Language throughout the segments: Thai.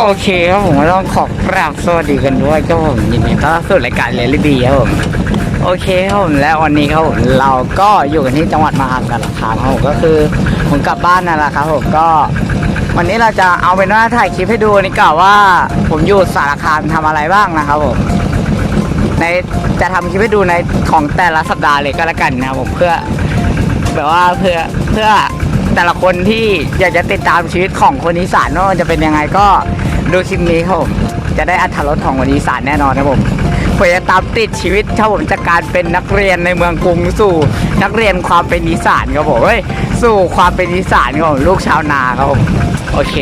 โอเคครับผมก็ต้องขอกราบสวัสดีกันด้วยครับผมยินดีต้อนรับสู่รายการเรลิบีครับผมโอเคครับผมและวันนี้ครับผมเราก็อยู่กันที่จังหวัดมหาสารคามครับผมก็คือผมกลับบ้านนั่นแหละครับผมก็ วันนี้เราจะเอาเป็นว่าถ่ายคลิปให้ดูนี่กล่าวว่า ผมอยู่สารคามทำอะไรบ้างนะครับผมในจะทำคลิปให้ดูในของแต่ละสัปดาห์เลยก็แล้วกันนะครับผมเพื่อแบบว่าเพื่อเพื่อแต่ละคนที่อยากจะติดตามชีวิตของคนอีสานว่ามันจะเป็นยังไงก็ ดูคลิปนี้ครับผมจะได้อัธรสของคนอีสานแน่นอนครับผมผมจะตามติดชีวิตครับผมจากการเป็นนักเรียนในเมืองกรุงสู่ นักเรียนความเป็นอีสานครับผมเฮ้ยสู่ความเป็นอีสานครับผมลูกชาวนาครับผมโอเค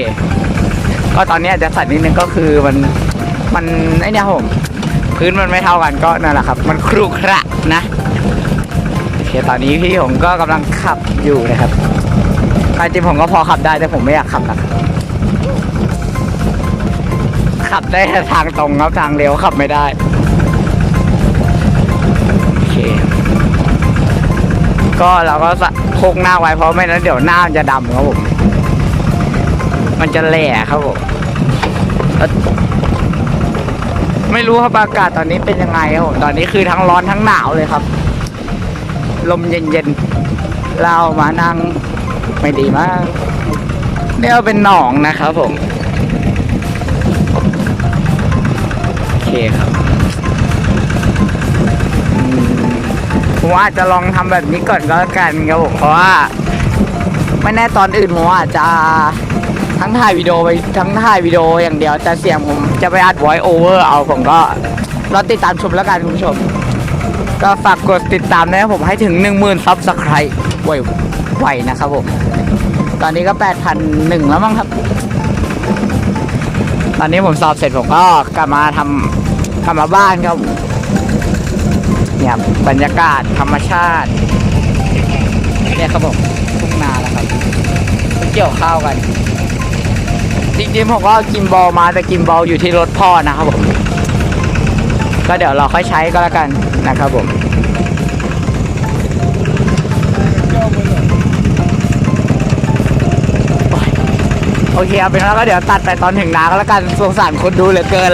ก็ตอนนี้อาจจะสั่นนิดนึงก็คือมันมันไอเนี่ยครับผมพื้นมันไม่เท่ากันก็นั่นแหละครับ มันครุขระนะโอเคตอนนี้พี่ผมก็กำลังขับอยู่นะครับจริงผมก็พอขับได้แต่ผมไม่อยากขับนะครับ ขับได้แต่ทางตรงครับทางเร็วขับไม่ได้โอเคก็เราก็สะโคกหน้าไว้เพราะไม่นั้นเดี๋ยวหน้ามันจะดำครับผมมันจะแหล่ครับผมไม่รู้ครับอากาศตอนนี้เป็นยังไงครับผมตอนนี้คือทั้งร้อนทั้งหนาวเลยครับ ลมเย็นๆเรามานั่งไม่ดีมากเนี่ยเป็นหนองนะครับผม คครับอืมผมอาจจะลองทำแบบนี้ก่อนก็แล้วกันครับผมเพราะว่าไม่แน่ตอนอื่นผมอาจจะทั้งถ่ายวิดีโอไปทั้งถ่ายวิดีโออย่างเดียว แต่เสียงผมจะไปอัด voice over เอาผมก็รอติดตามชมแล้วกันคุณผู้ชม ก็ฝากกดติดตามนะครับผมให้ถึง 1 0,000ซับสไครต์ไวไวๆนะครับผม ตอนนี้ก็ 8,001 แล้วมั้งครับ ตอนนี้ผมสอบเสร็จผมก็กลับมาทำกลับมาบ้านครับ เนี่ยบรรยากาศธรรมชาติ เนี่ยครับผมทุ่งนาแล้วครับเกี่ยวข้าวกัน จริงๆผมก็เอากิมบอลมาแต่กิมบอลอยู่ที่รถพ่อนะครับผม ก็เดี๋ยวเราค่อยใช้ก็แล้วกันนะครับผม โอเคเอาเป็นว่าก็เดี๋ยวตัดไปตอนถึงนาก็แล้วกันสงสารคนดูเหลือเกิน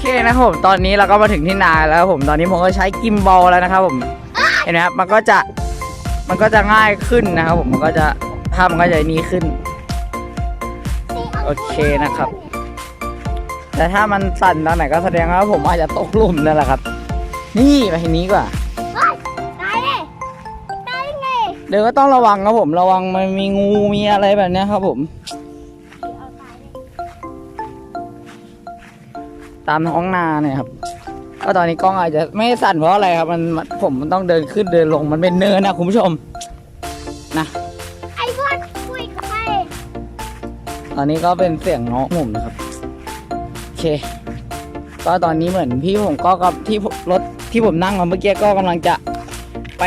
เคนะครับผมตอนนี้เราก็มาถึงที่นาแล้วครับผมตอนนี้ผมก็ใช้กิมบอลแล้วนะครับผมเห็นไหมครับมันก็จะมันก็จะง่ายขึ้นนะครับผมมันก็จะภาพมันก็จะนี้ขึ้น โอเคนะครับ แต่ถ้ามันสั่นตอนไหนก็แสดงว่าผมอาจจะตกหลุมนั่นแหละครับ นี่ไปทางนี้ดีกว่าตายเลยตายไงเดี๋ยวก็ต้องระวังครับผมระวังมันมีงูมีอะไรแบบเนี้ยครับผม ตามท้องนาเนี่ยครับก็ตอนนี้กล้องอาจจะไม่สั่นเพราะอะไรครับมันมันผมมันต้องเดินขึ้นเดินลงมันเป็นเนินนะคุณผู้ชมนะไอ้พวกคุยกับใครตอนนี้ก็เป็นเสียงน้องผมนะครับโอเค ก็ตอนนี้เหมือนพี่ผมก็กับที่รถที่ผมนั่งมาเมื่อกี้ก็กำลังจะไป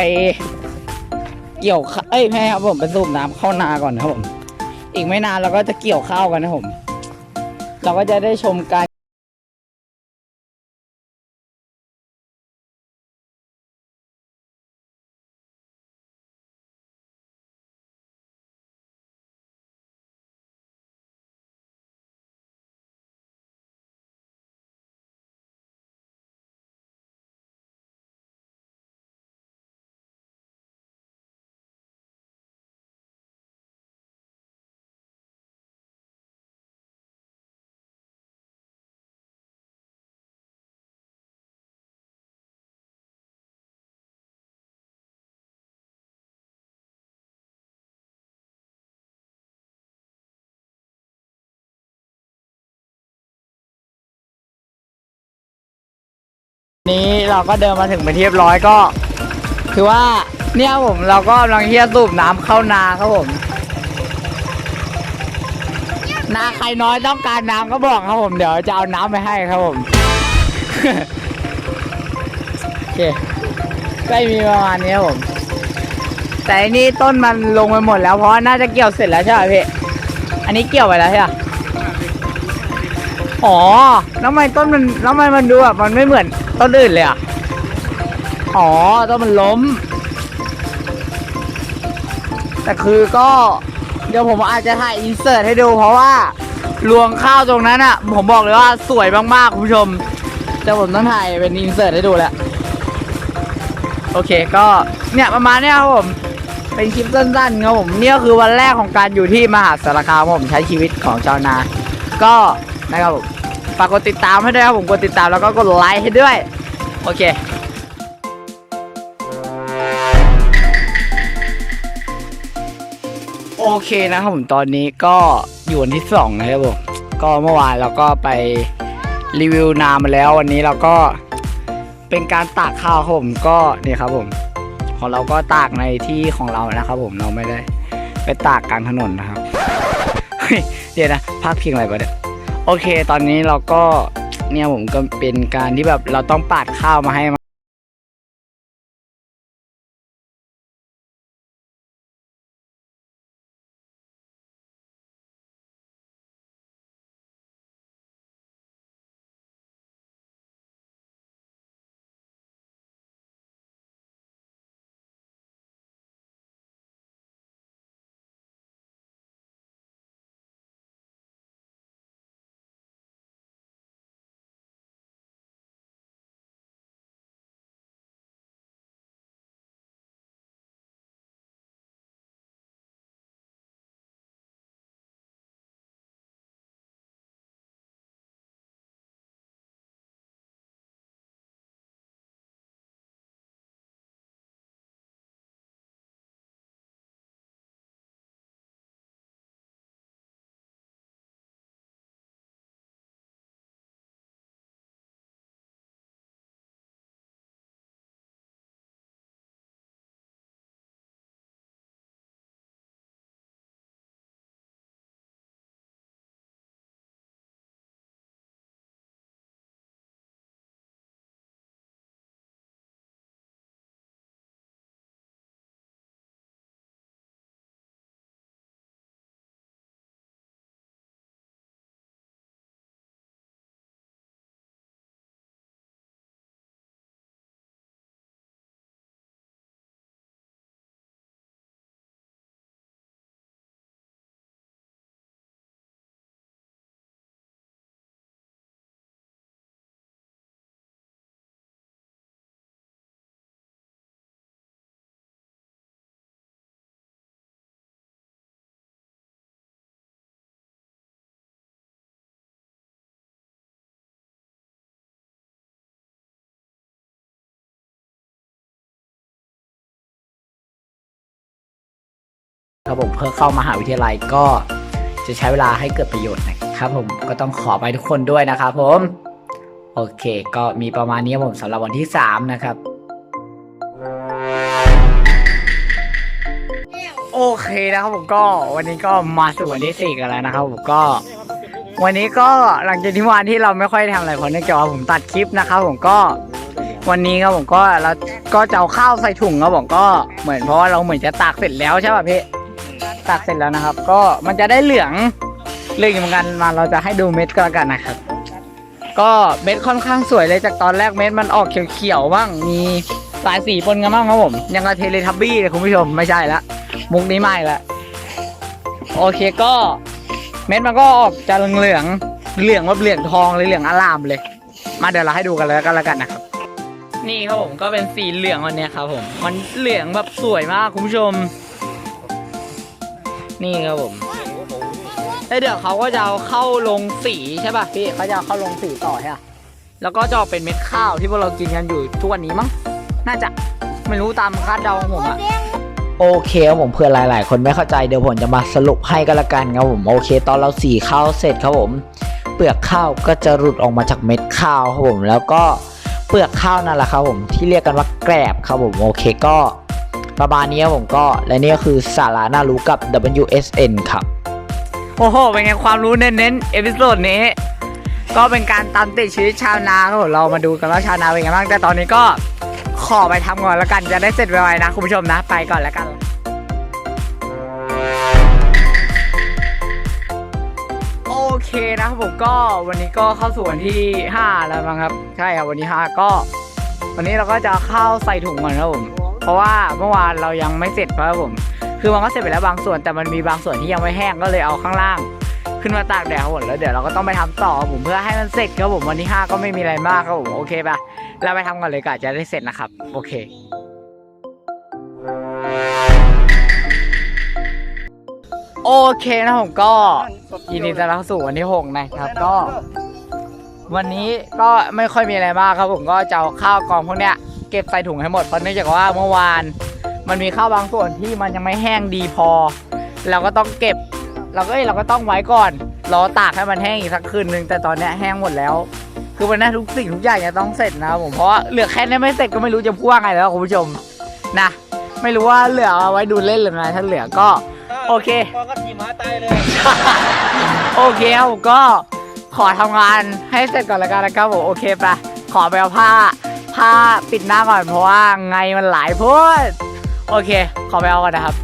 เกี่ยวข้าเอ้ยไม่ครับผมไปสูบน้ำเข้านาก่อนนะครับผม อีกไม่นานเราก็จะเกี่ยวข้าวกันนะครับผม เราก็จะได้ชมการ นี้เราก็เดินมาถึงเป็นที่เรียบร้อยก็ คือว่าเนี่ยผมเราก็กำลังเที่จะสูบน้ำเข้านาครับผม นาใครน้อยต้องการน้ำก็บอกครับผมเดี๋ยวจะเอาน้ำไปให้ครับผมโอเคใกล้มีประมาณนี้ครับผม แต่อันนี้ต้นมันลงไปหมดแล้วเพราะน่าจะเกี่ยวเสร็จแล้วใช่ไหมพี่อันนี้เกี่ยวไปแล้วใช่ไหมอ๋อแล้วทำไมต้นมันแล้วทำไมมันดูแบบมันไม่เหมือน ต้นอื่นเลยอะ อ๋อ ต้นมันล้ม แต่คือก็ เดี๋ยวผมอาจจะถ่ายอินเสิร์ตให้ดูเพราะว่า รวงข้าวตรงนั้นอะ ผมบอกเลยว่าสวยมากๆ คุณผู้ชมเดี๋ยวผมต้องถ่ายเป็นอินเสิร์ตให้ดูแหละ โอเคก็ เนี่ยประมาณเนี้ยครับผม เป็นคลิปสั้นๆครับผมเนี่ยคือวันแรกของการอยู่ที่มหาสารคามผมใช้ชีวิตของชาวนา ก็นะครับผม ฝากกดติดตามให้ด้วยครับผมกดติดตามแล้วก็กดไลค์ให้ด้วย โอเคโอเคนะครับผมตอนนี้ก็อยู่วันที่สองนะครับผมก็เมื่อวานเราก็ไปรีวิวนามาแล้ววันนี้เราก็เป็นการตากข้าวครับผมก็เนี่ยครับผม ของเราก็ตากในที่ของเรานะครับผมเราไม่ได้ไปตากกลางถนนนะครับเดี๋ยวนะภาคเพียงอะไรปะเนี่ย โอเค ตอนนี้เราก็เนี่ยผมก็เป็นการที่แบบเราต้องปาดข้าวมาให้ ครับผมเพื่อเข้ามหาวิทยาลัยก็จะใช้เวลาให้เกิดประโยชน์นะครับผมก็ต้องขอไปทุกคนด้วยนะครับผมโอเค ก็มีประมาณนี้ผมสำหรับวันที่ 3 นะครับ โอเคนะครับผมก็วันนี้ก็มาสู่วันที่สี่กันแล้วนะครับผมก็วันนี้ก็หลังจากที่วันที่เราไม่ค่อยทำอะไรเพราะเนื่องจากว่าผมตัดคลิปนะครับผมก็วันนี้ครับผมก็เราก็จะเอาข้าวใส่ถุงครับผมก็เหมือนเพราะว่าเราเหมือนจะตากเสร็จแล้วใช่ป่ะพี่ ตากเสร็จแล้วนะครับ ก็มันจะได้เหลืองเหลืองเหมือนกันมาเราจะให้ดูเม็ดก็แล้วกันนะครับ ก็เม็ดค่อนข้างสวยเลยจากตอนแรกเม็ดมันออกเขียวๆบ้างมีสายสีปนกันบ้างครับผม ยังกับเทเลทับบี้เลยคุณผู้ชมไม่ใช่ละมุกนี้ไม่ละโอเคก็เม็ดมันก็ออกจะเหลืองเหลืองแบบเหลืองทองเลยเหลืองอลามเลย มาเดี๋ยวเราให้ดูกันเลยก็แล้วกันนะครับ นี่ครับผมก็เป็นสีเหลืองวันนี้ครับผม มันเหลืองแบบสวยมากคุณผู้ชม นี่ครับผมแล้วเดี๋ยวเขาก็จะเอาเข้าลงสีใช่ป่ะพี่เขาจะเอาเข้าลงสีต่อใช่ปะแล้วก็จะออกเป็นเม็ดข้าวที่พวกเรากินกันอยู่ทุกวันนี้มั้งน่าจะไม่รู้ตามคาดเดาของผมอะโอเคครับผมเพื่อหลาย ๆ คนไม่เข้าใจเดี๋ยวผมจะมาสรุปให้ก็แล้วกันครับผมโอเค ตอนเราสีข้าวเสร็จครับผม เปลือกข้าวก็จะหลุดออกมาจากเม็ดข้าวครับผมแล้วก็เปลือกข้าวนั่นแหละครับผมที่เรียกกันว่าแกรบครับผมโอเคก็ ประมาณนี้ครับผมก็และนี่ก็คือสาระน่ารู้กับ WSN ครับ โอ้โห เป็นไงความรู้เน้นๆ เอพิโซดนี้ ก็เป็นการตามติดชีวิตชาวนาครับผมเรามาดูกันว่าชาวนาเป็นไงบ้าง แต่ตอนนี้ก็ขอไปทำก่อนแล้วกันจะได้เสร็จไวๆนะคุณผู้ชมนะ ไปก่อนแล้วกันโอเคนะครับผมก็วันนี้ก็เข้าสู่วันที่ 5 แล้วมั้งครับ ใช่ครับวันที่5ก็ วันนี้เราก็จะเข้าใส่ถุงก่อนครับผม ราะว่าเมื่อวานเรายังไม่เสร็จครับผม คือมันก็เสร็จไปแล้วบางส่วนแต่มันมีบางส่วนที่ยังไม่แห้งก็เลยเอาข้างล่าง ขึ้นมาตากแดดครับผมแล้วเดี๋ยวเราก็ต้องไปทำต่อผมเพื่อให้มันเสร็จครับผมวันที่5ก็ไม่มีอะไรมากครับผมโอเคปะเราไปทำก่อนเลยกะจะได้เสร็จนะครับ โอเคโอเคนะผมก็ยินดีต้อนรับสู่วันที่หกนะครับก็ วันนี้ก็ไม่ค่อยมีอะไรมากครับผมก็จะเอาข้าวกองพวกเนี้ย เก็บใส่ถุงให้หมดเพราะเนื่องจากว่าเมื่อวาน มันมีข้าวบางส่วนที่มันยังไม่แห้งดีพอ เราก็ต้องเก็บ เราก็เอ้ยเราก็ต้องไว้ก่อนรอตากให้มันแห้งอีกสักคืนนึงแต่ตอนเนี้ยแห้งหมดแล้ว คือวันนี้ทุกสิ่งทุกอย่างจะต้องเสร็จนะครับผมเพราะว่าเหลือแค่นี้ไม่เสร็จก็ไม่รู้จะพูดว่าไงแล้วคุณผู้ชมนะไม่รู้ว่าเหลือเอาไว้ดูเล่นหรือไงถ้าเหลือก็ โอเคพอก็ทีม้าตายเลยโอเคครับผมก็ขอทำงานให้เสร็จก่อนแล้วกันนะครับผมโอเคปะขอไปเอาผ้า ผ้าปิดหน้าก่อนเพราะว่าไงมันหลายโพูดโอเค ขอไปเอาก่อนนะครับ